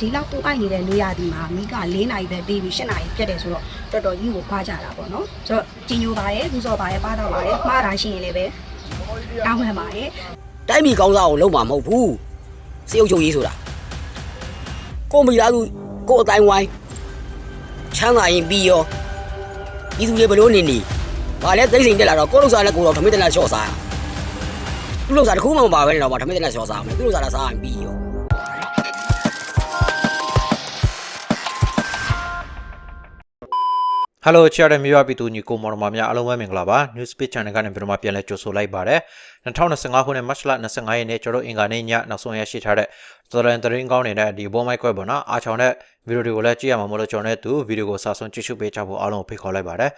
ဒီလောက်တူအိုက်နေတဲ့နေရာဒီမှာမိက၄နာရီပဲပြီးပြီး၈နာရီပြတ်တယ်ဆိုတော့တော်တော်ကြီးကိုခွာကြတာပေါ့နော်ဆိုတော့ကြီးညိုပါရဲ့ဘူးစောပါရဲ့ပါတော့ပါရဲ့မှားတာရှိရင်လည်းပဲတောင်းမှန်ပါရဲ့တိုင်းပြည်ကောင်းစားကိုလုံးမှာမဟုတ်ဘူးစေအုပ်ချုပ်ရေးဆိုတာကိုမိသားစုကိုအတိုင်းဝိုင်းချမ်းသာရင်ပြီးရောဤသူတွေဘလို့နေနေဘာလဲသိစိန်တက်လာတော့ကိုလုံးစားလဲကိုတော့ဓမင်းတက်လာချော့စားသူလုံးစားတခုမှမပါဘဲနေတော့မှဓမင်းတက်လာချော့စားမယ်သူလုံးစားလာစားရင်ပြီးရော ဟယ်လိုချာရမြေဝပြည်သူညီကိုမော်တော်မများအားလုံးပဲမင်္ဂလာပါ News Speed Channel ကနေပြန်မှပြန်လဲကြိုဆိုလိုက်ပါတယ်2025ခုနှစ်မတ်လ25ရက်နေ့ကျွန်တော်တို့အင်္ဂါနေ့ညနောက်ဆုံးရရှိထားတဲ့တော်ရန်တရင်ကောင်းနေတဲ့ဒီဘောမိုက်ကွက်ပေါ့နော်အားချောင်းတဲ့ဗီဒီယိုတွေကိုလည်းကြည့်ရမှာမလို့ကျွန်တော်နဲ့သူဗီဒီယိုကိုစာဆုံးကြည့်ရှုပေးကြဖို့အားလုံးကိုဖိတ်ခေါ်လိုက်ပါတယ်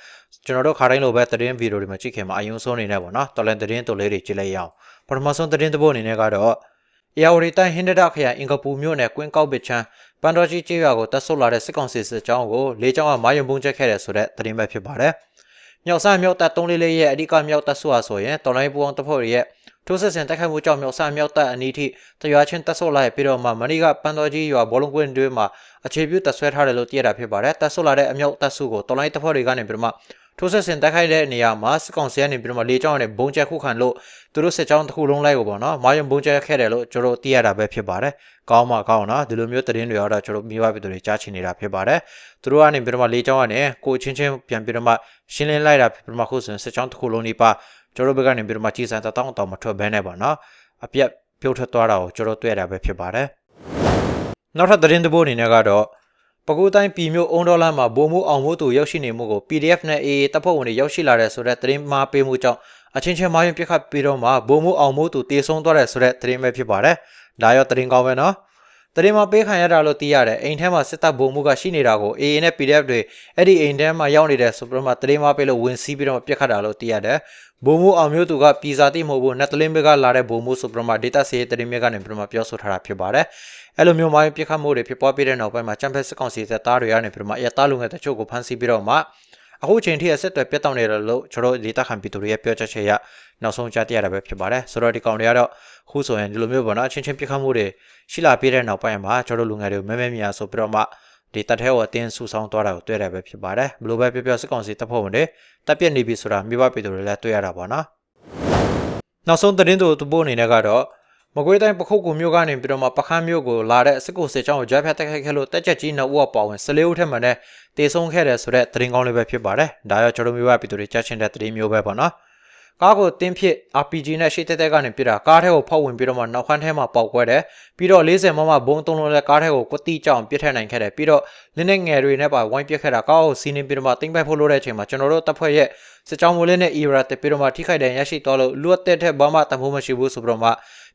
ကျွန်တော်တို့ခါတိုင်းလိုပဲတရင်ဗီဒီယိုတွေမှာကြည့်ခင်မှာအယုံဆုံးနေနေပေါ့နော်တော်ရန်တရင်တို့လေးတွေကြည့်လိုက်ရအောင်ပထမဆုံးတရင်တစ်ပုတ်အနေနဲ့ကတော့အေယာဝတီတိုင်းဟင်ဒဒခရိုင်အင်္ဂပူမြို့နယ်ကွင်းကောက်ပစ်ချမ်း ပန်တော်ကြီးကျေးရွာကိုတက်ဆုတ်လာတဲ့စစ်ကောင်စီစစ်ကြောင်းကိုလေးကြောင်းကမာယုံပုံချက်ခဲ့တဲ့ဆိုတဲ့သတင်းပဲဖြစ်ပါတယ်။မြောက်စားမြောက်တပ်3လေးလေးရဲ့အဓိကမြောက်တပ်ဆုဟာဆိုရင်တော်လိုင်းပူအောင်တပ်ဖွဲ့ရဲ့ထိုးစစ်ဆင်တိုက်ခိုက်မှုကြောင့်မြောက်စားမြောက်တပ်အနီးထိတရွာချင်းတက်ဆုတ်လာပြီးတော့မှမဏိကပန်တော်ကြီးရွာဘောလုံးကွင်းတွင်းမှာအခြေပြုတပ်ဆွဲထားတယ်လို့သိရတာဖြစ်ပါတယ်။တက်ဆုတ်လာတဲ့အမြောက်တပ်ဆုကိုတော်လိုင်းတပ်ဖွဲ့တွေကနေပြီးတော့မှ ထိုးစစ်ဆင်တိုက်ခိုက်တဲ့နေရာမှာစစ်ကောင်စီကနေပြီးတော့မှလေးကြောင်းနဲ့ဘုံကျဲခုခံလို့သူတို့စစ်ကြောင်းတစ်ခုလုံးလိုက်ကိုပေါ့နော်မာယုံဘုံကျဲခဲ့တယ်လို့ကျွန်တော်သိရတာပဲဖြစ်ပါတယ်။ကောင်းမှကောင်းနော်ဒီလိုမျိုးသတင်းတွေကတော့ကျွန်တော်မိဘပြည်သူတွေကြားချင်နေတာဖြစ်ပါတယ်။သူတို့ကနေပြီးတော့မှလေးကြောင်းကနေကိုချင်းချင်းပြန်ပြီးတော့မှရှင်းလင်းလိုက်တာဖြစ်ပြီးတော့မှခုဆိုရင်စစ်ကြောင်းတစ်ခုလုံးနေပါကျွန်တော်ဘက်ကနေပြီးတော့မှကြီးစံတောင်းတောင်းမထွက်ဘဲနဲ့ပေါ့နော်။အပြက်ပြုတ်ထွက်သွားတာကိုကျွန်တော်တွေ့ရတာပဲဖြစ်ပါတယ်။နောက်ထပ်သတင်းတစ်ပုဒ်အနေနဲ့ကတော့ ပကူတိုင်းပြည်မြို့အုံဒေါ်လာမှာဗိုလ်မှုအောင်မှုသူရောက်ရှိနေမှုကို PDF နဲ့ AA တပ်ဖွဲ့ဝင်တွေရောက်ရှိလာတဲ့ဆိုတဲ့သတင်းမှားပေးမှုကြောင့်အချင်းချင်းမာရင်ပြစ်ခတ်ပြီးတော့မှဗိုလ်မှုအောင်မှုသူတေဆုံးသွားတဲ့ဆိုတဲ့သတင်းပဲဖြစ်ပါတယ်။ဒါရောသတင်းကောင်းပဲနော်။ သတင်းမှာပေးခံရတာလို့သိရတယ်။အိမ်ထဲမှာစစ်တပ်ဗိုလ်မှုကရှိနေတာကို AA နဲ့ PDF တွေအဲ့ဒီအိမ်ထဲမှာရောက်နေတဲ့ဆိုပြီးတော့မှသတင်းမှာပေးလို့ဝင်စီးပြီးတော့ပြစ်ခတ်တာလို့သိရတယ်။ဗိုလ်မှုအောင်မျိုးသူကပြည်စာတိမဟုတ်ဘူးနတ်တလင်းဘက်ကလာတဲ့ဗိုလ်မှုဆိုပြီးတော့မှ data စေးသတင်းမြက်ကနေပြီးတော့မှပြောဆိုထားတာဖြစ်ပါတယ်။အဲ့လိုမျိုးမိုင်းပြစ်ခတ်မှုတွေဖြစ်ပွားပြီးတဲ့နောက်ပိုင်းမှာချမ်ဖက်စစ်ကောင်စီတပ်သားတွေကနေပြီးတော့မှအရတားလူငယ်တချို့ကိုဖမ်းဆီးပြီးတော့မှ အခုချိန်ထိအဆက်အသွယ်ပြတ်တောက်နေတယ်လို့ကျွန်တော်ဒေတာခံပြည်သူတွေရဲ့ပြောချက်ချက်ရနောက်ဆုံးကြားသိရတာပဲဖြစ်ပါတယ်ဆိုတော့ဒီကောင်တွေကတော့ခုဆိုရင်ဒီလိုမျိုးပေါ့နော်အချင်းချင်းပြစ်ခတ်မှုတွေရှိလာပြီးတဲ့နောက်ပိုင်းမှာကျွန်တော်လူငယ်တွေကိုမဲမဲမြာဆိုပြီးတော့မှဒီတပ်ထဲကိုအတင်းဆူဆောင်းသွားတာကိုတွေ့ရတယ်ပဲဖြစ်ပါတယ်ဘလို့ပဲပြောပြောစစ်ကောင်စီတပ်ဖွဲ့ဝင်တွေတပ်ပြက်နေပြီဆိုတာမိဘပြည်သူတွေလည်းတွေ့ရတာပေါ့နော်နောက်ဆုံးသတင်းတို့သူပို့အနေနဲ့ကတော့ မကွေးတိုင်းပခုတ်ကူမြို့ကနေပြီးတော့မှပခန်းမြို့ကိုလာတဲ့စစ်ကိုစစ်ကြောင်းကိုကြားဖြတ်တိုက်ခိုက်ခဲ့လို့တက်ချက်ကြီးနှစ်ဦးအပါဝင်14ဦးထက်မှနဲ့တေဆုံးခဲ့တယ်ဆိုတဲ့သတင်းကောင်းလေးပဲဖြစ်ပါတယ်။ဒါရောကျွန်တော်မျိုးပါပြည်သူတွေကြားချင်တဲ့သတင်းမျိုးပဲပေါ့နော်။ကားကိုတင်းဖြစ် RPG နဲ့ရှေ့တက်တက်ကနေပြတာကားထဲကိုဖောက်ဝင်ပြီးတော့မှနောက်ခန်းထဲမှာပေါက်ကွဲတယ်ပြီးတော့40မမဘုံသုံးလုံးနဲ့ကားထဲကိုကွတိကြောင်ပြစ်ထည့်နိုင်ခဲ့တယ်ပြီးတော့လင်းနဲ့ငယ်တွေနဲ့ပါဝိုင်းပြစ်ခဲ့တာကားကိုစီးနေပြီးတော့မှတင်းပိုက်ဖို့လို့တဲ့အချိန်မှာကျွန်တော်တို့တပ်ဖွဲ့ရဲ့စစ်ကြောင်းမိုးလေးနဲ့ ERA တက်ပြီးတော့မှထိခိုက်တဲ့ရရှိသွားလို့လူအသက်ထက်ဘာမှတမိုးမရှိဘူးဆိုပြီးတော့မှ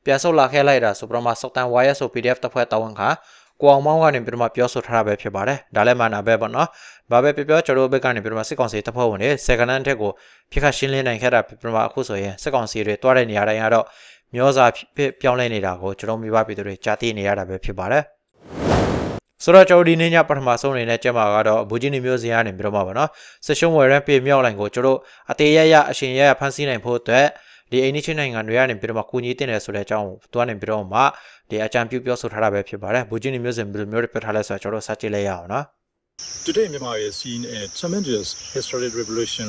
ပြန်ဆုတ်လာခဲ့လိုက်တာဆိုပြီးတော့မှစောက်တန် YS ဆို PDF တပ်ဖွဲ့တာဝန်ခါကိုအောင်မောင်းကနေပြီးတော့မှပြောဆိုထားတာပဲဖြစ်ပါတယ်ဒါလည်းမှန်တာပဲပေါ့နော်ဘာပဲပြောပြောကျွန်တော်တို့ဘက်ကနေပြီးတော့မှစစ်ကောင်စီတပ်ဖွဲ့ဝင်တွေ second hand ထက်ကိုပြခတ်ရှင်းလင်းနိုင်ခဲ့တာဖြစ်ပြီးတော့မှအခုဆိုရင်စစ်ကောင်စီတွေတွားတဲ့နေရာတိုင်းကတော့မျောစာဖြစ်ပြောင်းလဲနေတာကိုကျွန်တော်မိဘပြည်သူတွေကြားသိနေရတာပဲဖြစ်ပါတယ်ဆိုတော့ကျွန်တော်ဒီနေ့ညပထမဆုံးအနေနဲ့ကျမကတော့ဘူဂျီနီမျိုးစရာနေပြီးတော့မှပါနော်ဆက်ရှုံးဝယ်ရန်ပြေမြောက်လိုင်ကိုကျွန်တော်အတေရရအရှင်ရရဖန်ဆီးနိုင်ဖို့အတွက် ဒီအိန္ဒိချင်းနိုင်ငံတွေကနေပြီးတော့မှကူညီတင်တယ်ဆိုတဲ့အကြောင်းကိုသူကနေပြီးတော့မှဒီအကြံပြုပြောဆိုထားတာပဲဖြစ်ပါတယ်ဘူဂျီနီမျိုးစင်ဘယ်လိုမျိုးတွေပြောထားလဲဆိုတော့ကျွန်တော်စကြည့်လိုက်ရအောင်နော် Today, Myanmar has seen a tremendous historic revolution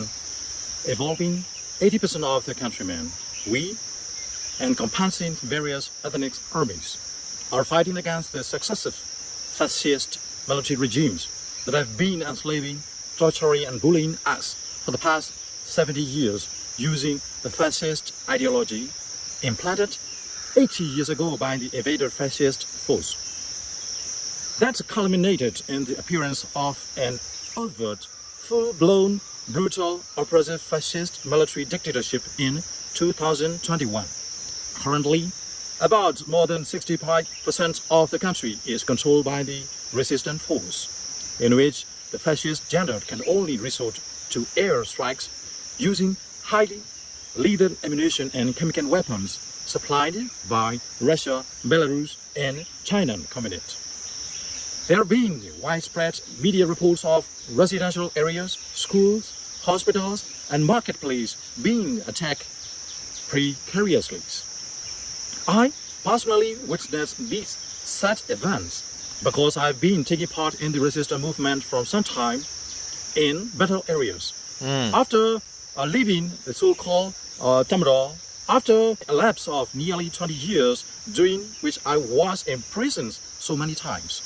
involving 80% of the countrymen. We, encompassing various ethnic armies, are fighting against the successive fascist military regimes that have been enslaving, torturing, and bullying us for the past 70 years using the fascist ideology implanted 80 years ago by the Evader fascist force. That culminated in the appearance of an overt, full-blown, brutal, oppressive fascist military dictatorship in 2021. Currently, about more than 65% of the country is controlled by the resistant force, in which the fascist gender can only resort to air strikes using highly lethal ammunition and chemical weapons supplied by Russia, Belarus, and China communist. There have been widespread media reports of residential areas, schools, hospitals, and marketplace being attacked precariously. I personally witnessed these such events because I've been taking part in the resistance movement from some time in battle areas. อืม After uh, leaving the so-called uh, after a lapse of nearly 20 years, during which I was imprisoned so many times,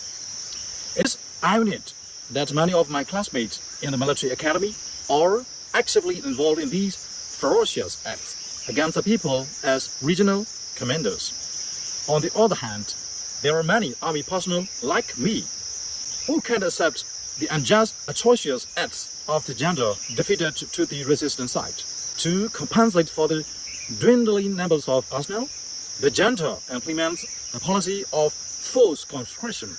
it's ironic that many of my classmates in the military academy are actively involved in these ferocious acts against the people as regional commanders. On the other hand, there are many army personnel like me who can accept the unjust, atrocious acts of the gender defeated to the resistance side. To compensate for the dwindling numbers of personnel, the junta implements a policy of forced conscription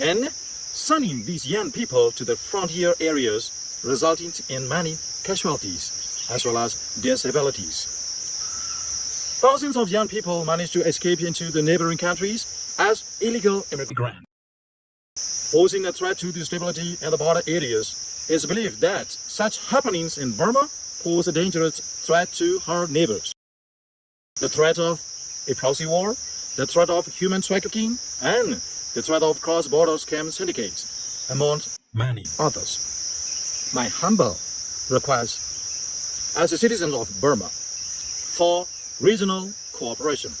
and sending these young people to the frontier areas, resulting in many casualties as well as disabilities. Thousands of young people managed to escape into the neighboring countries as illegal immigrants. Posing a threat to the stability in the border areas, it's believed that such happenings in Burma pose a dangerous threat to her neighbors. The threat of a proxy war, the threat of human trafficking, and the threat of cross-border scam syndicates, among many others. My humble request as a citizen of Burma for regional cooperation.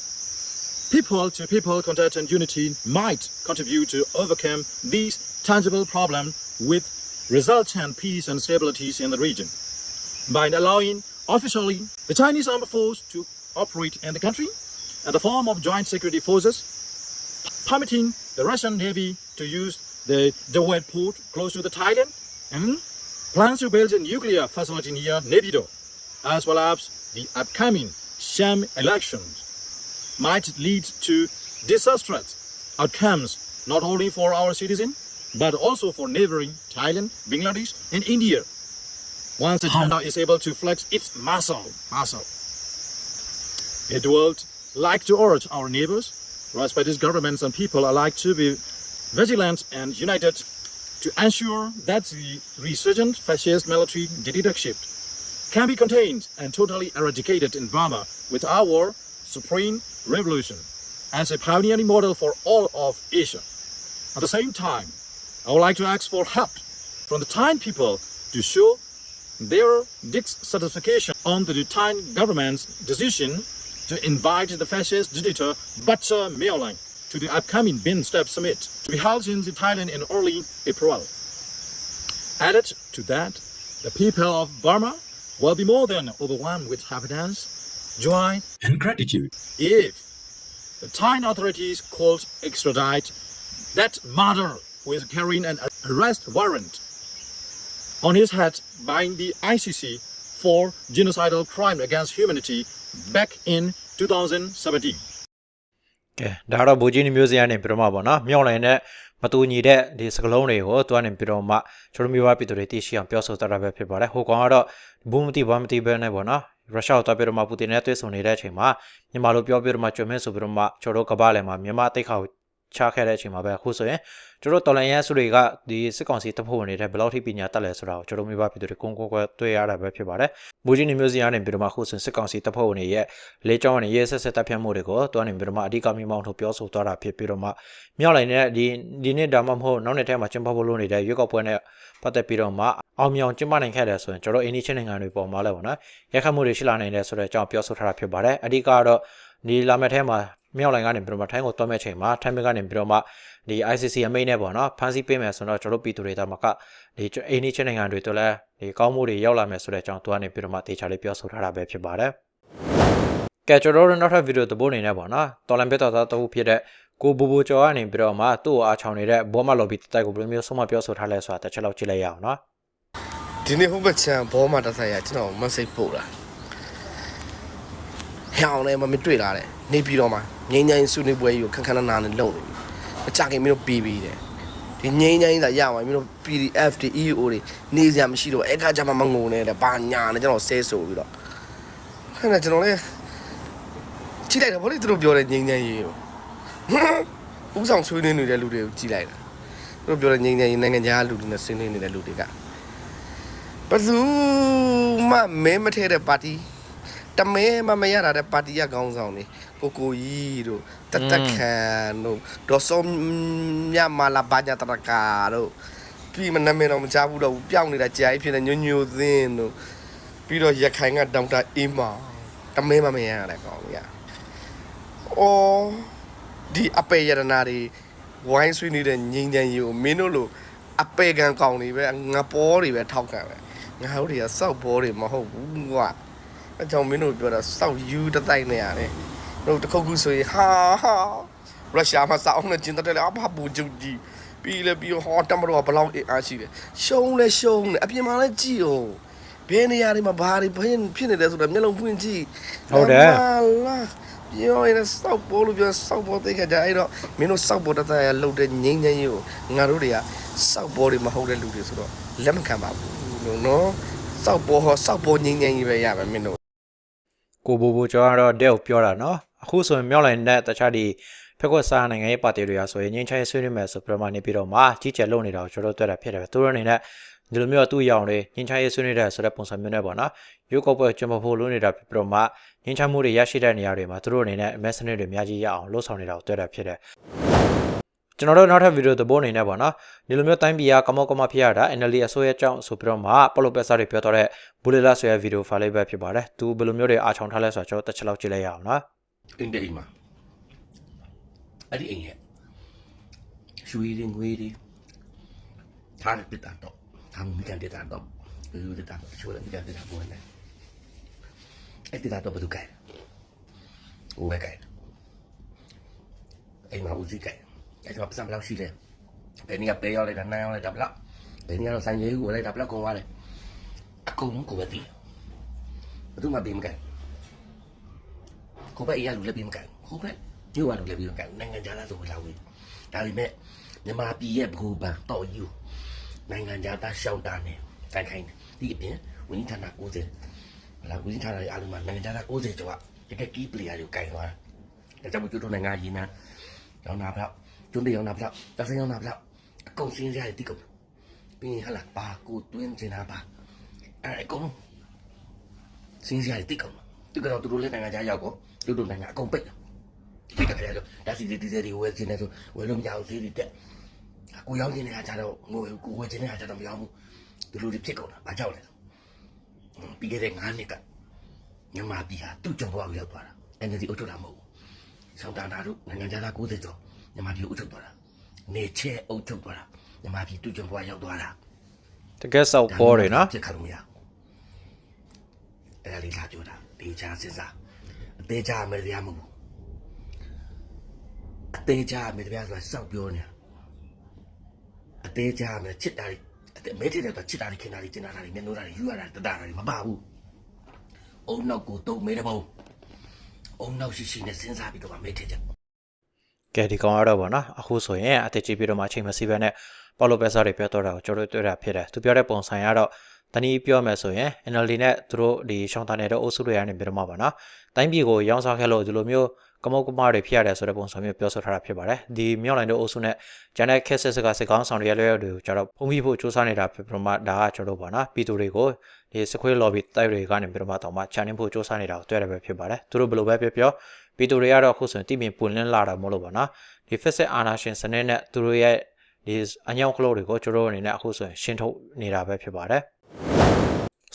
People to people contact and unity might contribute to overcome these tangible problems with resultant peace and stabilities in the region. By allowing officially the Chinese armed force to operate in the country in the form of joint security forces, permitting the Russian Navy to use the Dawet port close to the Thailand, and plans to build a nuclear facility near Nepido, as well as the upcoming sham elections might lead to disastrous outcomes not only for our citizens but also for neighboring Thailand, Bangladesh, and India. Once China is able to flex its muscle, muscle, it would like to urge our neighbors, respected governments and people alike to be vigilant and united to ensure that the resurgent fascist military dictatorship can be contained and totally eradicated in Burma with our supreme revolution as a pioneering model for all of Asia. At the same time, I would like to ask for help from the Thai people to show their dissatisfaction on the Thai government's decision to invite the fascist dictator Butcher Meolang to the upcoming Bin Step Summit to be held in Thailand in early April. Added to that, the people of Burma will be more than overwhelmed with happiness, joy, and gratitude if the Thai authorities could extradite that murderer who is carrying an arrest warrant on his head by the ICC for genocidal crime against humanity back in 2017. ကဲဒါကတော့ဘူကြီးနီမျိုးစီကနေပြီးတော့မှပေါ့နော်မြောက်လိုင်းနဲ့မတူညီတဲ့ဒီစကလုံးတွေကိုသူကနေပြီးတော့မှကျွန်တော်မျိုးပါပြည်သူတွေသိရှိအောင်ပြောဆိုတတ်တာပဲဖြစ်ပါတယ်ဟိုကောင်ကတော့ဘူးမတိဘာမတိပဲနဲ့ပေါ့နော်ရုရှားကိုတွားပြီးတော့မှပူတင်နဲ့တွေ့ဆုံနေတဲ့အချိန်မှာမြန်မာလိုပြောပြီးတော့မှကျွမ်းမဲဆိုပြီးတော့မှကျွန်တော်တို့ကဘာလဲမှာမြန်မာတိတ်ခါကို ချခဲ့တဲ့အချိန်မှာပဲအခုဆိုရင်ကျွန်တော်တော်လန်ရန်စုတွေကဒီစစ်ကောင်စီတပ်ဖွဲ့ဝင်တွေတဲ့ဘယ်လောက်ထိပညာတတ်လဲဆိုတာကိုကျွန်တော်မျိုးပါပြည်သူတွေကိုကိုကိုကွယ်တွေ့ရတာပဲဖြစ်ပါတယ်ဘူကြီးနီမျိုးစီကနေပြီးတော့မှအခုဆိုရင်စစ်ကောင်စီတပ်ဖွဲ့ဝင်တွေရဲ့လေကြောင်းကနေရဲဆက်ဆက်တပ်ဖြတ်မှုတွေကိုတွားနေပြီးတော့မှအဓိကမိမောင်းထုတ်ပြောဆိုသွားတာဖြစ်ပြီးတော့မှမြောက်လိုင်းနဲ့ဒီဒီနေ့ဒါမှမဟုတ်နောက်နေ့ထဲမှာကျင်းပဖို့လုပ်နေတဲ့ရွေးကောက်ပွဲနဲ့ပတ်သက်ပြီးတော့မှအောင်မြောင်ကျင်းပနိုင်ခဲ့တယ်ဆိုရင်ကျွန်တော်အင်းဒီချင်းနိုင်ငံတွေပေါ်မှာလည်းပေါ့နော်ရခိုင်မှုတွေရှိလာနိုင်တယ်ဆိုတဲ့အကြောင်းပြောဆိုထားတာဖြစ်ပါတယ်အဓိကတော့ဒီလာမယ့်ထဲမှာ မြောက်လိုင်းကနေပြီးတော့မှထိုင်းကိုတွားမဲ့ချိန်မှာထိုင်းဘက်ကနေပြီးတော့မှဒီ ICC အမိန့်နဲ့ပေါ့နော်ဖန်ဆီးပေးမယ်ဆိုတော့ကျွန်တော်ပြည်သူတွေဒါမှကဒီအင်းဒီချင်းနိုင်ငံတွေတို့လည်းဒီကောင်းမှုတွေရောက်လာမယ်ဆိုတဲ့အကြောင်းသူကနေပြီးတော့မှတေချာလေးပြောဆိုထားတာပဲဖြစ်ပါတယ်ကဲကျွန်တော်တို့နောက်ထပ်ဗီဒီယိုတပုတ်နေနဲ့ပေါ့နော်တော်လန်ဘက်တော်သားတပုတ်ဖြစ်တဲ့ကိုဘူဘူကျော်ကနေပြီးတော့မှသူ့ကိုအားချောင်နေတဲ့ဘောမလော်ဘီတိုက်ကိုဘယ်လိုမျိုးဆုံးမပြောဆိုထားလဲဆိုတာတစ်ချက်လောက်ကြည့်လိုက်ရအောင်နော်ဒီနေ့ဟိုဘက်ချန်ဘောမှာတက်ဆိုင်ရကျွန်တော်မစိတ်ပို့လာ ဟောင်းလည်းမမတွေ့လာတဲ့နေပြီးတော့မှငိမ့်ငိမ့်စုနေပွဲကြီးကိုခက်ခက်နာနာနဲ့လုံနေပြီအကြခင်မင်းတို့ပြီးပြီးတယ်ဒီငိမ့်ငိမ့်သာရအောင်မင်းတို့ PDF တွေ EO တွေနေစရာမရှိတော့အဲ့ခါကျမှမငုံနဲ့တဲ့ဘာညာနဲ့ကျွန်တော်ဆဲဆိုပြီးတော့ခဏကျွန်တော်လည်းကြည့်လိုက်တော့ဘာလို့သူတို့ပြောတဲ့ငိမ့်ငိမ့်ရေးကိုဥဆောင်ဆွေးနွေးနေတဲ့လူတွေကိုကြည့်လိုက်တာသူတို့ပြောတဲ့ငိမ့်ငိမ့်ရေးနိုင်ငံခြားလူတွေနဲ့ဆွေးနွေးနေတဲ့လူတွေကဘယ်သူမှမဲမထဲတဲ့ပါတီ တမဲမမရတာတဲ့ပါတီရခေါင်းဆောင်နေကိုကိုကြီးတို့တတခန်တို့ဒေါ်စောမြမာလာဘာညာတရကာတို့ပြီးမနာမည်တော့မချဘူးတော့ပျောက်နေတာကြာကြီးဖြစ်နေညိုညိုသင်းတို့ပြီးတော့ရခိုင်ကဒေါက်တာအေးမောင်တမဲမမရတဲ့ကောင်ကြီးอ่ะအော်ဒီအပေရတနာတွေဝိုင်းဆွေးနေတဲ့ငိမ့်ချမ်းကြီးကိုမင်းတို့လိုအပေကန်ကောင်တွေပဲငပေါ်တွေပဲထောက်ခံပဲငါတို့တွေကစောက်ဘောတွေမဟုတ်ဘူးကွာ အကြောင်းမင်းတို့ပြောတာစောက်ယူတတိုက်နေရတယ်တို့တခုတ်ခုဆိုရင်ဟာဟာရုရှားမှာစောက်နေကျင်တဲ့လေအဖပူဂျူဒီပြီးလေပြီးဟောတမတော်ကဘလောက်အင်အားရှိတယ်ရှုံးလဲရှုံးတယ်အပြင်မှာလည်းကြည့်အောင်ဘယ်နေရာတွေမှာဘာတွေဖြစ်ဖြစ်နေတယ်ဆိုတော့မျက်လုံးဖွင့်ကြည့်ဟုတ်တယ်လာပြောရင်စောက်ပေါ်လို့ပြောစောက်ပေါ်သိခကြအဲ့တော့မင်းတို့စောက်ပေါ်တတိုက်ရလှုပ်တဲ့ငိမ့်ငိမ့်ကြီးကိုငါတို့တွေကစောက်ပေါ်တွေမဟုတ်တဲ့လူတွေဆိုတော့လက်မခံပါဘူးလို့နော်စောက်ပေါ်ဟောစောက်ပေါ်ငိမ့်ငိမ့်ကြီးပဲရမယ်မင်းတို့ ကိုဘူဘူကျော်ကတော့တဲ့ကိုပြောတာနော်အခုဆိုရင်မြောက်လိုင်းနဲ့တခြားဒီဖက်ကွက်စားနိုင်ငံရေးပါတီတွေကဆိုရင်ငင်းချိုင်းဆွေးနွေးမယ်ဆိုပြမနေပြီးတော့မှကြီးကျယ်လုပ်နေတာကိုကျွန်တော်တို့တွေ့တာဖြစ်တယ်ပဲသူတို့အနေနဲ့ဒီလိုမျိုးသူ့ရောင်တွေငင်းချိုင်းရေးဆွေးနွေးတဲ့ဆိုတဲ့ပုံစံမျိုးနဲ့ပေါ့နော်ရုပ်ကောက်ပွဲကျွန်မဖို့လုပ်နေတာဖြစ်ပြီးတော့မှငင်းချိုင်းမှုတွေရရှိတဲ့နေရာတွေမှာသူတို့အနေနဲ့ message တွေအများကြီးရအောင်လှုပ်ဆောင်နေတာကိုတွေ့တာဖြစ်တယ် ကျွန်တော်တို့နောက်ထပ်ဗီဒီယိုသဘောအနေနဲ့ပေါ့နော်ဒီလိုမျိုးတိုင်းပြည်ကကမောက်ကမဖြစ်ရတာ NLD အစိုးရကြောင့်ဆိုပြီးတော့မှပလော့ပက်ဆာတွေပြောတော့တဲ့ဘူလီလာဆိုရဲ့ဗီဒီယိုဖိုင်လေးပဲဖြစ်ပါတယ်သူဘယ်လိုမျိုးတွေအားချောင်ထားလဲဆိုတော့ကျွန်တော်တစ်ချက်လောက်ကြည့်လိုက်ရအောင်နော်အင်းတဲ့အိမ်မှာအဲ့ဒီအိမ်ရဲ့ရွှေတွေငွေတွေထားတဲ့တက်တာတော့ထားမှုမိကန်တက်တာတော့လူတက်တာချိုးတယ်မိကန်တက်တာပေါ်နေအဲ့တက်တာတော့ဘယ်သူကဲဦးပဲကဲအိမ်မှာဦးစီးကဲ အဲ့တော့ပတ်စံဘယ်လောက်ရှိလဲဘယ်နည်းကပေးရောက်လိုက်တာနိုင်ရောက်လိုက်တာဘယ်လောက်ဘယ်နည်းကတော့ဆိုင်ရေးကိုလိုက်တာဘယ်လောက်ကုန်သွားလဲအကုန်လုံးကိုပဲတည်ဘယ်သူမှပေးမကဲကိုပဲအရာလူလည်းပြီးမကန်ကိုပဲညို့ကလူလည်းပြီးမကန်နိုင်ငံခြားသားဆိုဝင်လာဝင်ဒါပေမဲ့မြန်မာပြည်ရဲ့ဘူပန်တော်ယူနိုင်ငံခြားသားရှောင်းတာနဲ့တိုင်ခိုင်းဒီအပြင်ဝင်းဌာန90လာဝင်းဌာနရဲ့အားလုံးမှာနိုင်ငံခြားသား90ကျော်ကတကယ်ကီးပလီယာတွေကိုကင်သွားတာဒါကြောင့်မို့ကျွတ်တို့နိုင်ငံရေးနာရောင်းတာဖလောက် ကျွန်းတရောင်းတာဖလောက်တဆင်းရောင်းတာဖလောက်အကုန်စင်းစရာတွေတိကုန်ပြီးရင်ဟလာပါကိုတွင်းကျင်တာပါအဲ့အကုန်လုံးစင်းစရာတွေတိတ်ကုန်တိတ်ကတော့သူတို့လည်းနိုင်ငံခြားရောက်ကိုသူတို့နိုင်ငံအကုန်ပိတ်ပိတ်တဲ့ခါကျတော့ဒါစီဒီဒီတွေဝယ်ခြင်းနဲ့ဆိုဝယ်လို့မရဘူးဈေးတွေတက်ကိုရောက်ခြင်းနဲ့အားကြတော့ငွေကိုဝယ်ခြင်းနဲ့အားကြတော့မရဘူးသူတို့တွေဖြစ်ကုန်တာဘာကြောက်လဲပြီးခဲ့တဲ့9နှစ်ကမြန်မာပြည်ဟာသူ့ကြုံဘဝကိုရောက်သွားတာ NLD အုပ်ချုပ်တာမဟုတ်ဘူးဆောင်းတန်တာတို့နိုင်ငံခြားသား90ကျော် မြန်မာပြည်အုပ်ချုပ်သွားတာနေချဲအုပ်ချုပ်သွားတာမြန်မာပြည်သူ့ကြုံဘဝရောက်သွားတာတကယ်ဆောက်ပေါ်တွေနော်ပြစ်ခါလို့မရအဲ့ဒါလေးလာပြောတာဒေချာစဉ်းစားအသေးချာမယ်တရားမဟုတ်ဘူးအသေးချာမယ်တရားဆိုတာစောက်ပြောနေတာအသေးချာမယ်ချစ်တာတွေမဲထည့်တယ်ဆိုချစ်တာတွေခင်တာတွေကျင်တာတွေမျက်နှာတွေယူရတာတတာတွေမပါဘူးအုံနောက်ကိုတုံမဲတဲ့ဘုံအုံနောက်ရှိရှိနဲ့စဉ်းစားပြီးတော့မဲထည့်ကြ ကဲဒီကောင်ကတော့ဗောနော်အခုဆိုရင်အသက်ကြီးပြီးတော့မှအချိန်မစီဘဲနဲ့ပေါလိုပက်ဆာတွေပြောတော့တာကိုကျွန်တော်တို့တွေ့တာဖြစ်တယ်သူပြောတဲ့ပုံစံကတော့တနည်းပြောမယ်ဆိုရင် NLD နဲ့သူတို့ဒီရှောင်းတန်နေတဲ့အိုးစုတွေကနေပြီးတော့မှပါနော်တိုင်းပြည်ကိုရောင်းစားခဲ့လို့ဒီလိုမျိုးကမောက်ကမတွေဖြစ်ရတယ်ဆိုတဲ့ပုံစံမျိုးပြောဆိုထားတာဖြစ်ပါတယ်ဒီမြောက်လိုင်းတို့အိုးစုနဲ့ဂျန်တဲ့ခက်ဆက်စကစစ်ကောင်းဆောင်တွေရလွဲတွေကိုကျွန်တော်ဖုံးပြီးဖို့စူးစမ်းနေတာဖြစ်ပြီးတော့မှဒါကကျွန်တော်တို့ပါနော်ပြည်သူတွေကိုဒီစခွေး lobby တိုက်တွေကနေပြီးတော့မှတော့မှချန်နေဖို့စူးစမ်းနေတာကိုတွေ့ရပဲဖြစ်ပါတယ်သူတို့ဘယ်လိုပဲပြောပြော ပြည်သူတွေကတော့အခုဆိုရင်တိမြင်ပွင့်လင်းလာတာမဟုတ်လို့ပါနော်ဒီ fixed အာနာရှင်စနစ်နဲ့သူတို့ရဲ့ဒီအညောင်ကလို့တွေကိုကျွန်တော်တို့အနေနဲ့အခုဆိုရင်ရှင်းထုတ်နေတာပဲဖြစ်ပါတယ်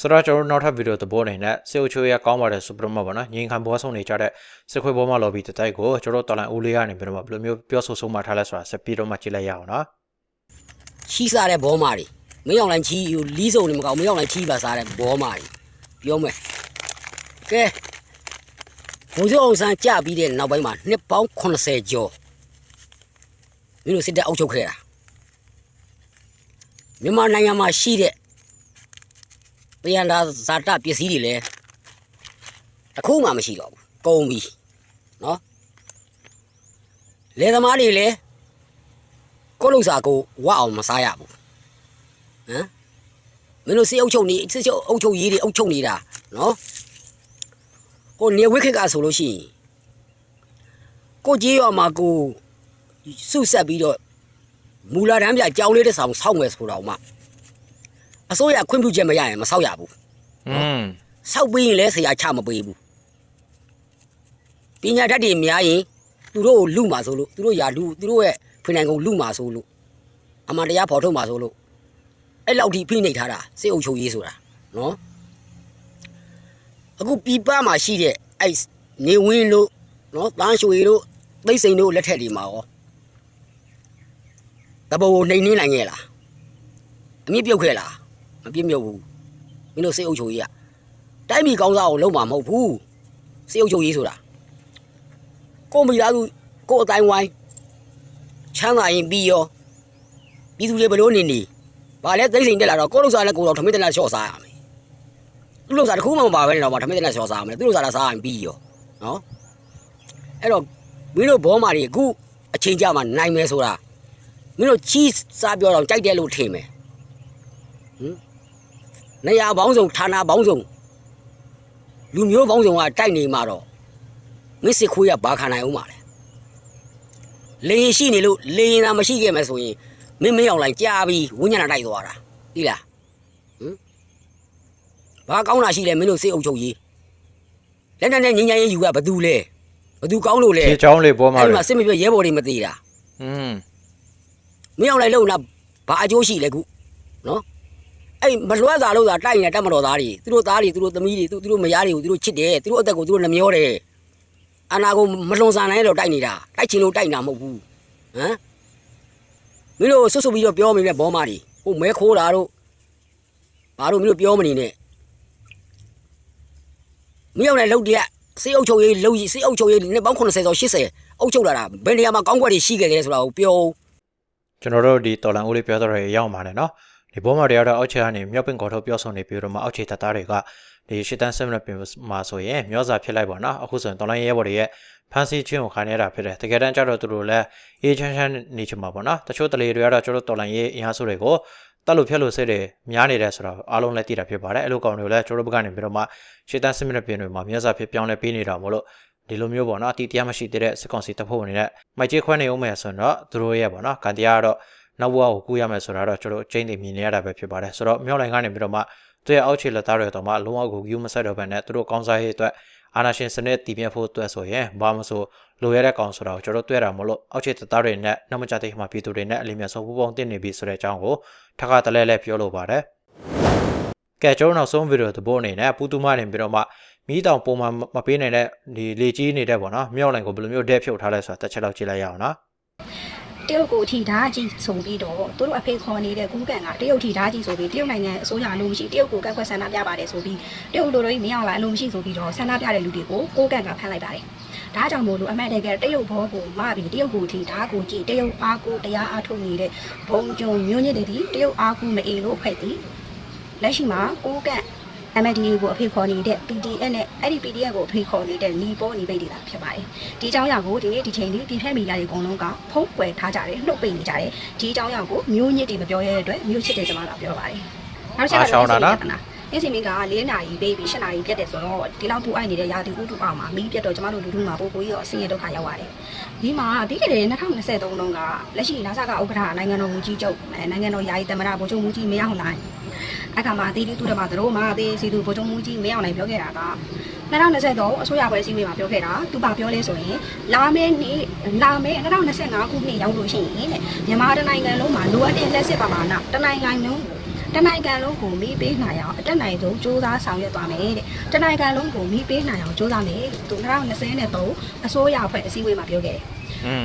ဆိုတော့ကျွန်တော်တို့နောက်ထပ်ဗီဒီယိုသဘောအနေနဲ့စေအုပ်ချိုးရကောင်းပါတယ်ဆိုပြီးတော့မှပေါ့နော်ငင်းခံဘောဆုံးနေကြတဲ့စစ်ခွေးဘောမလော်ဘီတတိုက်ကိုကျွန်တော်တို့တော်လန်ဦးလေးကနေပြီးတော့မှဘယ်လိုမျိုးပြောဆိုဆုံးမထားလဲဆိုတာဆက်ပြီးတော့မှကြည့်လိုက်ရအောင်နော်ချီးစားတဲ့ဘောမာတွေမင်းအောင်လိုင်းချီးယူလီးစုံနေမကောင်းမင်းအောင်လိုင်းချီးပါစားတဲ့ဘောမာတွေပြောမယ်ကဲ ဘုံစုံအောင်ဆန်းကြပြီးတဲ့နောက်ပိုင်းမှာနှစ်ပေါင်း80ကျော်မင်းတို့စစ်တပ်အုပ်ချုပ်ခဲ့တာမြန်မာနိုင်ငံမှာရှိတဲ့ပြန်လာဇာတပစ္စည်းတွေလည်းတစ်ခုမှမရှိတော့ဘူးကုန်ပြီနော်လေသမားတွေလည်းကိုယ့်လုံစာကိုဝအောင်မစားရဘူးဟမ်မင်းတို့စေအုပ်ချုပ်နေစေအုပ်ချုပ်ရေးတွေအုပ်ချုပ်နေတာနော် ဟိုနေဝိခေတ်ကဆိုလို့ရှိရင်ကိုကြီးရောမှာကိုစုဆက်ပြီးတော့မူလာတန်းပြကြောင်းလေးတစ်ဆောင်စောက်မယ်ဆိုတော့မှအစိုးရခွင့်ပြုချက်မရရင်မစောက်ရဘူးอืมစောက်ပြီးရင်လည်းဆရာချမပေးဘူးညာတတ်တွေများရင်သူတို့ကိုလူမှာဆိုလို့သူတို့ယာလူသူတို့ရဲ့ဖိနိုင်ကုန်လူမှာဆိုလို့အမှန်တရားဖော်ထုတ်မှာဆိုလို့အဲ့လောက်ထိဖိနှိပ်ထားတာစေအုပ်ချုပ်ရေးဆိုတာနော် အခုပြပမှာရှိတဲ့အဲ့နေဝင်းတို့နော်တန်းရွှေတို့သိမ့်စိန်တို့လက်ထက်တွေမှာရောတဘောကိုနှိမ်နှင်းနိုင်ရဲ့လားအမြင့်ပြုတ်ခဲ့လားမပြည့်မြုပ်ဘူးမင်းတို့စေအုပ်ချုပ်ရေးကတိုင်းပြည်ကောင်းစားအောင်လုပ်မှာမဟုတ်ဘူးစေအုပ်ချုပ်ရေးဆိုတာကိုမိသားစုကိုအတိုင်းဝိုင်းချမ်းသာရင်ပြီးရောပြည်သူတွေဘလို့နေနေဘာလဲသိစိန်တက်လာတော့ကိုလို့စားလဲကိုတော့ထမင်းတက်လာလျှော့စားရမယ် သူလို့စားတစ်ခုမှမပါဘဲနေတော့မှထမင်းတက်လာလျှော့စားရမယ်သူလို့စားလာစားရင်ပြီးရောနော်အဲ့တော့မင်းတို့ဘောမာတွေအခုအချိန်ကြမှာနိုင်မယ်ဆိုတာမင်းတို့ချီးစားပြောတော့ကြိုက်တယ်လို့ထင်မယ်ဟင်နေရာပေါင်းစုံဌာနပေါင်းစုံလူမျိုးပေါင်းစုံကတိုက်နေမှာတော့မင်းစစ်ခွေးကဘာခံနိုင်အောင်ပါလဲလေရင်ရှိနေလို့လေရင်သာမရှိခဲ့မယ်ဆိုရင်မင်းမင်းအောင်လိုက်ကြားပြီးဝိညာဏတိုက်သွားတာဒီလားဟမ် ဘာကောင်းတာရှိလဲမင်းတို့စိတ်အုပ်ချုပ်ရေးလက်နဲ့ညဉ့်ညဉ့်ရေးယူကဘသူလဲဘသူကောင်းလို့လဲခြေချောင်းလေးပေါ်မှာအဲ့ဒီလေမှာစစ်မပြရဲဘော်တွေမသေးတာอืมမင်းအောင်လိုက်လို့လားဘာအကျိုးရှိလဲခုနော်အဲ့မလွှဲစာလို့သာတိုက်နေတဲ့တက်မတော်သားတွေသူတို့သားတွေသူတို့သမီးတွေသူတို့မယားတွေကိုသူတို့ချစ်တယ်သူတို့အသက်ကိုသူတို့နှမျောတယ်အနာကိုမလွန်ဆန်နိုင်လို့တိုက်နေတာတိုက်ချင်လို့တိုက်တာမဟုတ်ဘူးဟမ်မင်းတို့ဆွတ်ဆွတ်ပြီးတော့ပြောမိတဲ့ဘောမတွေဟိုမဲခိုးတာတို့ဘာလို့မင်းတို့ပြောမနေနဲ့ မင်းအောင်လည်းလှုပ်တရက်စေအုပ်ချုပ်ရေးလှုပ်စေအုပ်ချုပ်ရေးနှစ်ပေါင်း80ဆို80အုပ်ချုပ်လာတာဘယ်နေရာမှာကောင်းကွက်တွေရှိခဲ့လဲဆိုတာကိုပြောကျွန်တော်တို့ဒီတော်လန်ဦးလေးပြောတော့ရရောက်ပါတယ်နော်ဒီဘောမှာတရားတော်အောက်ခြေကနေမြောက်ပင်ခေါ်ထုတ်ပြောဆိုနေပြီးတော့မှအောက်ခြေတပ်သားတွေကဒီရှစ်တန်းဆမ်နပင်မှာဆိုရင်မျောစာဖြစ်လိုက်ပါနော်အခုဆိုရင်တော်လိုင်းရဲဘော်တွေရဲ့ဖန်စီချင်းကိုခံရတာဖြစ်တယ်တကယ်တမ်းကျတော့သူတို့လည်းအေးချမ်းချမ်းနေချင်မှာပေါ့နော်တချို့တလေတွေကတော့ကျတို့တော်လိုင်းရဲအင်အားစုတွေကို တက်လို့ဖြတ်လို့စစ်တယ်များနေတယ်ဆိုတော့အားလုံးလည်းသိတာဖြစ်ပါတယ်အဲ့လိုကောင်တွေကိုလည်းကျွန်တော်တို့ဘက်ကနေပြီးတော့မှရှေ့တန်းစစ်မြေပြင်တွေမှာမျက်စာဖြစ်ပြောင်းလဲပေးနေတာမို့လို့ဒီလိုမျိုးပေါ့နော်အတီးတရားမရှိတဲ့စစ်ကောင်စီတပ်ဖွဲ့ဝင်တွေနဲ့မိုက်ချေခွဲနေအောင်မယ်ဆိုတော့သူတို့ရဲ့ပေါ့နော်ကန်တရားကတော့နောက်ဘဝကိုကူရမယ်ဆိုတာတော့ကျွန်တော်အချင်းတွေမြင်နေရတာပဲဖြစ်ပါတယ်ဆိုတော့မြောက်လိုင်းကနေပြီးတော့မှသူရဲ့အောက်ခြေလက်သားတွေတော့မှလုံးဝကိုယူမဆက်တော့ဘဲနဲ့သူတို့ကောင်းစားရေးအတွက်အာနာရှင်စနစ်တည်ပြတ်ဖို့အတွက်ဆိုရင်ဘာမဆိုလိုရတဲ့ကောင်ဆိုတာကိုကျွန်တော်တို့တွေ့တာမလို့အောက်ခြေသက်သားတွေနဲ့နောက်မကြတဲ့ခါမှာပြည်သူတွေနဲ့အလင်းမြတ်ဆုံးပူပေါင်းတင်နေပြီဆိုတဲ့အကြောင်းကိုထပ်ခါတလဲလဲပြောလိုပါတယ်ကဲကျွန်တော်နောက်ဆုံးဗီဒီယိုသဘောအနေနဲ့ပူတူမနေပြီးတော့မှမီးတောင်ပုံမှန်မပေးနိုင်တဲ့ဒီလေကြီးနေတဲ့ပေါ့နော်မြောက်လိုင်ကိုဘယ်လိုမျိုးဒက်ဖြုတ်ထားလဲဆိုတာတစ်ချက်လောက်ကြည့်လိုက်ရအောင်နော် တရုတ်ကိုထီဓာကြီးဆိုပြီးတော့သူတို့အဖေခေါ်နေတဲ့ကူးကန်ကတရုတ်ထီဓာကြီးဆိုပြီးတရုတ်နိုင်ငံအစိုးရအလို့မရှိတရုတ်ကိုကန့်ကွက်ဆန္ဒပြပါတယ်ဆိုပြီးတရုတ်လူတို့ကြီးမင်းအောင်လာအလို့မရှိဆိုပြီးတော့ဆန္ဒပြတဲ့လူတွေကိုကိုကန်ကဖမ်းလိုက်ပါတယ်ဒါကြောင့်မို့လို့အမှန်တကယ်တရုတ်ဘောကိုမပြီးတရုတ်ကိုထီဓာကိုကြည့်တရုတ်အားကိုတရားအားထုတ်နေတဲ့ဘုံကျုံမျိုးညစ်တွေဒီတရုတ်အားကိုမအေလို့ဖွဲ့သည်လက်ရှိမှာကိုကန် MDA ကိုအဖေခေါ်နေတဲ့ PDF နဲ့အဲ့ဒီ PDF ကိုအဖေခေါ်နေတဲ့နီပေါ်နီပိတ်တွေတာဖြစ်ပါတယ်။ဒီအကြောင်းအရာကိုဒီနေ့ဒီချိန်လေးပြည်ဖက်မီဒီယာတွေအကုန်လုံးကဖုံးကွယ်ထားကြတယ်နှုတ်ပိတ်နေကြတယ်။ဒီအကြောင်းအရာကိုမျိုးညစ်တွေမပြောရတဲ့အတွက်မျိုးချစ်တယ်ကျွန်မကပြောပါတယ်။နောက်တစ်ချက်ကအားရှောင်းတာ နော်နေ့စီမင်းက၄နာရီပေးပြီး၈နာရီပြတ်တယ်ဆိုတော့ဒီလောက်ပူအိုက်နေတဲ့ရာသီဥတုအောက်မှာမီးပြတ်တော့ကျမတို့လူထုမှာပို့ပို့ကြီးတော့အဆင်းရဲဒုက္ခရောက်ရတယ်။ဒီမှာပြီးခဲ့တဲ့2023တုန်းကလက်ရှိနာဆာကဥက္ကဋ္ဌနိုင်ငံတော်ဝန်ကြီးချုပ်နိုင်ငံတော်ယာယီသမ္မတဗိုလ်ချုပ်မှုကြီးမင်းအောင်လှိုင်အခါမှာတီးတီးတူတယ်မှာတို့မှာတေးစီသူဗိုလ်ချုပ်မှုကြီးမင်းအောင်လှိုင်ပြောခဲ့တာက2023အစိုးရဖွဲ့စည်းရေးမှာပြောခဲ့တာသူပါပြောလဲဆိုရင်လာမယ့်နေ့လာမယ့်2025ခုနှစ်ရောက်လို့ရှိရင်တဲ့မြန်မာတိုင်းနိုင်ငံလုံးမှာလိုအပ်တဲ့လက်စစ်ပါပါနာတနိုင်ငံလုံး တနိုင်ငံလုံးကိုမိပေးနိုင်အောင်အတက်နိုင်ဆုံးစ조사ဆောင်ရွက်သွားမယ်တဲ့တနိုင်ငံလုံးကိုမိပေးနိုင်အောင်စ조사မယ်သူ2023အစိုးရအဖွဲ့အစည်းအဝေးမှာပြောခဲ့တယ် อืม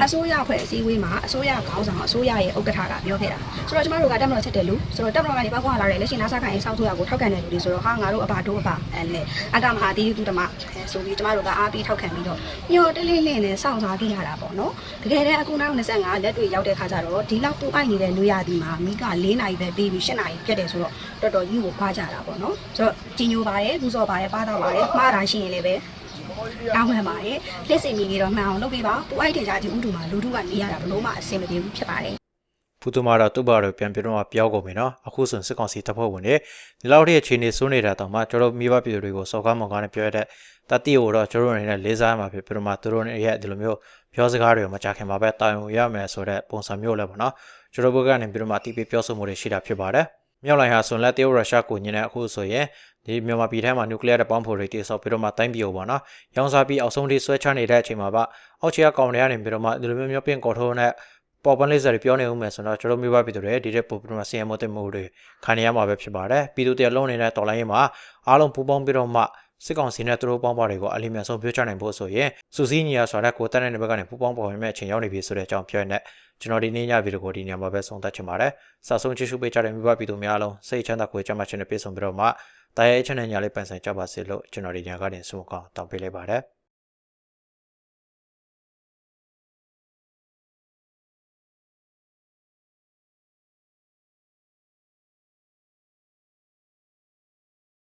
အစိုးရအဖွဲ့အစည်းအဝေးမှာအစိုးရခေါင်းဆောင်အစိုးရရဲ့ဥက္ကဋ္ဌကပြောခဲ့တာဆိုတော့ကျမတို့ကတက်မတော်ချက်တယ်လူဆိုတော့တက်မတော်ကနေပောက်ခွာလာတဲ့လက်ရှိနာဆာခိုင်ဆောက်ဆိုရကိုထောက်ခံတဲ့လူတွေဆိုတော့ဟာငါတို့အပါတို့အပါအဲလေအကမဟာတီးတူတမအဲဆိုပြီးကျမတို့ကအားပြီးထောက်ခံပြီးတော့ညော်တလေးလေးနဲ့စောင့်စားခဲ့ရတာပေါ့နော်တကယ်တမ်းအခုနောက်25လက်တွေရောက်တဲ့ခါကျတော့ဒီလောက်ပူအိုက်နေတဲ့လူရသည်မှာမိက4နာရီပဲပြီးပြီး8နာရီပြတ်တယ်ဆိုတော့တော်တော်ကြီးကိုခွာကြတာပေါ့နော်ဆိုတော့ကြီးညိုပါတယ်ပူဇော်ပါတယ်ပါတော့ပါတယ်မှားတာရှိရင်လည်းပဲ တောင်းမှန်ပါတယ်လက်စင်ကြီးကြီးတော့မှန်အောင်လုပ်ပေးပါပူအိုက်တဲ့ကြကြီးဥတူမှာလူထုကနေရတာဘလို့မှအဆင်မပြေဘူးဖြစ်ပါတယ်ဖူတူမာတော့သူ့ဘာတော့ပြန်ပြတော့ပြောကုန်ပြီနော်အခုဆိုစစ်ကောင်စီတပ်ဖွဲ့ဝင်တွေဒီလောက်ထိအခြေအနေစိုးနေတာတောင်မှကျွန်တော်မိဘပြည်သူတွေကိုစော်ကားမော်ကားနဲ့ပြောရတဲ့တတိကိုတော့ကျွန်တော်အနေနဲ့လေးစားမှာဖြစ်ပြီးတော့မှသူတို့ရဲ့ဒီလိုမျိုးပြောစကားတွေကိုမကြခင်ပါပဲတာဝန်ရမယ်ဆိုတဲ့ပုံစံမျိုးလည်းပေါ့နော်ကျွန်တော်ဘက်ကနေပြီးတော့မှအတိပေးပြောဆိုမှုတွေရှိတာဖြစ်ပါတယ် မြောက်လိုင်ဟာဆွန်လက်တရုတ်ရုရှားကိုညနေအခုဆိုရင်ဒီမြန်မာပြည်ထဲမှာနျူကလ িয়ার တပေါင်းဖို့တွေတိစောက်ပြီးတော့မှတိုင်းပြည်ကိုပေါ့နော်။ရောင်းစားပြီးအောက်ဆုံးထိဆွဲချနေတဲ့အချိန်မှာပါအောက်ခြေကကောင်တွေကနေပြီးတော့မှဒီလိုမျိုးမျိုးပြင်ကော်ထိုးနဲ့ပေါ်ပန်လေးစတွေပြောနေဦးမယ်ဆိုတော့ကျွန်တော်မိဘပြည်သူတွေဒီတဲ့ပုံပြမှာစီယမ်မိုတင်မှုတွေခံနေရမှာပဲဖြစ်ပါတယ်။ပြည်သူတရားလုံးနေတဲ့တော်လိုင်းရေးမှာအားလုံးပူးပေါင်းပြီးတော့မှ စစ်ကောင်စီနဲ့သူတို့ပေါင်းပါတွေကိုအလီမြန်ဆုံးပြောချနိုင်ဖို့ဆိုရင်စူစီညီယာဆိုတာကိုတက်တဲ့ဘက်ကနေပူးပေါင်းပေါ်ဝင်မဲ့အချိန်ရောက်နေပြီဆိုတဲ့အကြောင်းပြောနေကျွန်တော်ဒီနေ့ညဗီဒီယိုကိုဒီညမှာပဲဆုံးသတ်ချင်ပါတယ်။စာဆုံးကြည့်ရှုပေးကြတဲ့မိဘပြည်သူများအားလုံးစိတ်ချမ်းသာကိုယ်ကျန်းမာခြင်းနဲ့ပြည့်စုံပြီးတော့မှတာယာအချင်းနဲ့ညာလေးပန်ဆိုင်ကြပါစေလို့ကျွန်တော်ဒီညကနေဆုမကောင်းတောင်းပေးလိုက်ပါတယ်။